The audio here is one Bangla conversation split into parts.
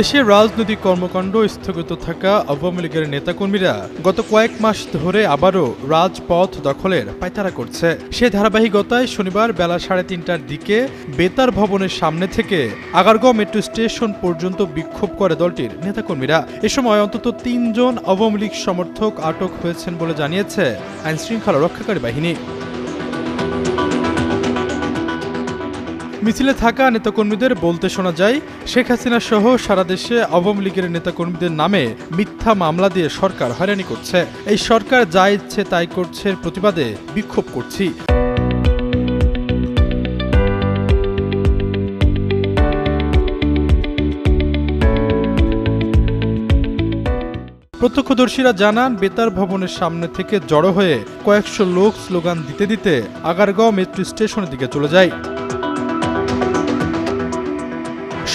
দেশের রাজনৈতিক কর্মকাণ্ড স্থগিত থাকা আওয়ামী লীগের নেতাকর্মীরা গত কয়েক মাস ধরে আবারও রাজপথ দখলের পায়তারা করছে। সে ধারাবাহিকতায় শনিবার বেলা সাড়ে তিনটার দিকে বেতার ভবনের সামনে থেকে আগারগাঁও মেট্রো স্টেশন পর্যন্ত বিক্ষোভ করে দলটির নেতাকর্মীরা। এ সময় অন্তত তিনজন আওয়ামী লীগ সমর্থক আটক হয়েছেন বলে জানিয়েছে আইনশৃঙ্খলা রক্ষাকারী বাহিনী। মিছিলে থাকা নেতাকর্মীদের বলতে শোনা যায়, শেখ হাসিনা সহ সারা দেশে আওয়ামী লীগের নেতাকর্মীদের নামে মিথ্যা মামলা দিয়ে সরকার হয়রানি করছে। এই সরকার যা ইচ্ছে তাই করছে প্রতিবাদে বিক্ষোভ করছি। প্রত্যক্ষদর্শীরা জানান, বেতার ভবনের সামনে থেকে জড়ো হয়ে কয়েকশো লোক স্লোগান দিতে দিতে আগারগাঁও মেট্রো স্টেশনের দিকে চলে যায়।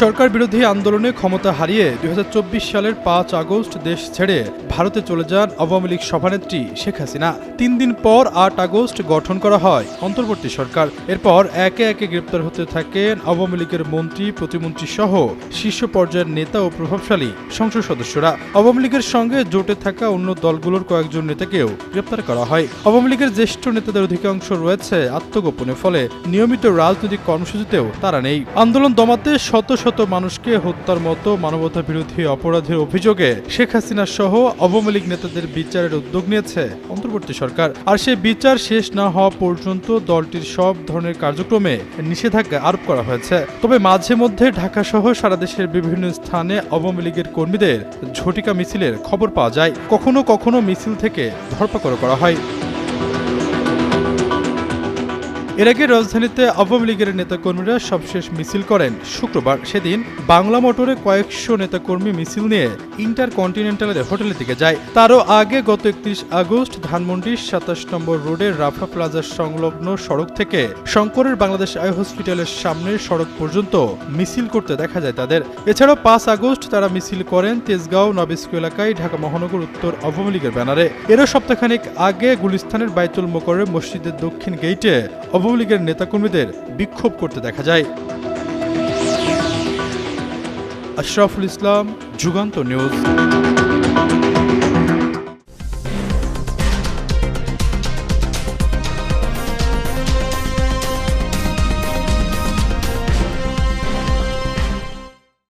সরকার বিরোধী আন্দোলনে ক্ষমতা হারিয়ে দু হাজার চব্বিশ সালের পাঁচ আগস্ট দেশ ছেড়ে ভারতে চলে যান আওয়ামী লীগ সভানেত্রী শেখ হাসিনা। তিন দিন পর আট আগস্ট গঠন করা হয় অন্তর্বর্তী সরকার। এরপর একে একে গ্রেপ্তার হতে থাকেন আওয়ামী লীগের মন্ত্রী, প্রতিমন্ত্রী সহ শীর্ষ পর্যায়ের নেতা ও প্রভাবশালী সংসদ সদস্যরা। আওয়ামী লীগের সঙ্গে জোটে থাকা অন্য দলগুলোর কয়েকজন নেতাকেও গ্রেপ্তার করা হয়। আওয়ামী লীগের জ্যেষ্ঠ নেতাদের অধিকাংশ রয়েছে আত্মগোপনে, ফলে নিয়মিত রাজনৈতিক কর্মসূচিতেও তারা নেই। আন্দোলন দমাতে শত শত মানুষকে হত্যার মতো মানবতা বিরোধী অপরাধের অভিযোগে শেখ হাসিনা সহ আওয়ামী লীগ নেতাদের বিচারের উদ্যোগ নিয়েছে অন্তর্বর্তী সরকার। আর সেই বিচার শেষ না হওয়া পর্যন্ত দলটির সব ধরনের কার্যক্রমে নিষেধাজ্ঞা আরোপ করা হয়েছে। তবে মাঝে মধ্যে ঢাকা সহ সারা দেশের বিভিন্ন স্থানে আওয়ামী লীগের কর্মীদের ঝটিকা মিছিলের খবর পাওয়া যায়। কখনো কখনো মিছিল থেকে ধরপাকড় করা হয়। এর আগে রাজধানীতে আওয়ামী লীগের নেতাকর্মীরা সবশেষ মিছিল করেন। শুক্রবার সেদিন বাংলা মোটরে কয়েকশো নেতাকর্মী মিছিল নিয়ে ইন্টার কন্টিনেন্টালের হোটেলের দিকে যায়। তারও আগে গত একত্রিশ আগস্ট ধানমন্ডির সাতাশ নম্বর রোডের রাফা প্লাজার সংলগ্ন সড়ক থেকে শঙ্করের বাংলাদেশ আই হসপিটালের সামনের সড়ক পর্যন্ত মিছিল করতে দেখা যায় তাদের। এছাড়াও পাঁচ আগস্ট তারা মিছিল করেন তেজগাঁও নবিস্কু এলাকায়, ঢাকা মহানগর উত্তর আওয়ামী লীগের ব্যানারে। এরও সপ্তাহখানিক আগে গুলিস্তানের বাইতুল মোকরের মসজিদের দক্ষিণ গেইটে আওয়ামী লীগের নেতাকর্মীদের বিক্ষোভ করতে দেখা যায়। আশরাফুল ইসলাম যুগান্ত নিউজ।